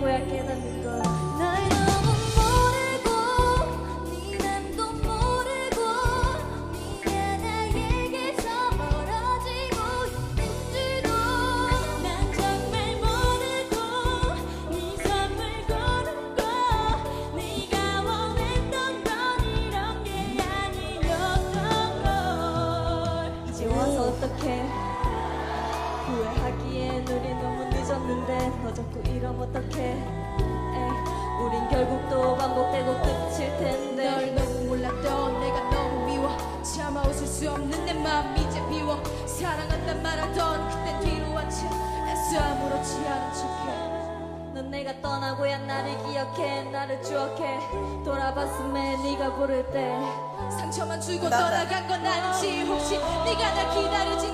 거야 깨닫는 걸날 너무 모르고 네 맘도 모르고 네가 나에게서 멀어지고 있는지도 난 정말 모르고 네 선물 고른 거 네가 원했던 건 이런 게 아니었던 걸. 이제 와서 어떡해? 후회하기엔 우리 너무 늦었는데 너 자꾸 이러면 어떡해? 에, 우린 결국 또 반복되고 끝일 텐데. 널 너무 몰랐던 내가 너무 미워. 참아 웃을 수 없는 내 맘 이제 비워. 사랑한단 말하던 그때 뒤로 왔지 애써 아무렇지 않은 척해. 넌 내가 떠나고야 나를 기억해. 나를 추억해. 돌아봤음에 네가 부를 때 상처만 주고 떠나간 건 아닌지 혹시 네가 날 흘러가는 시간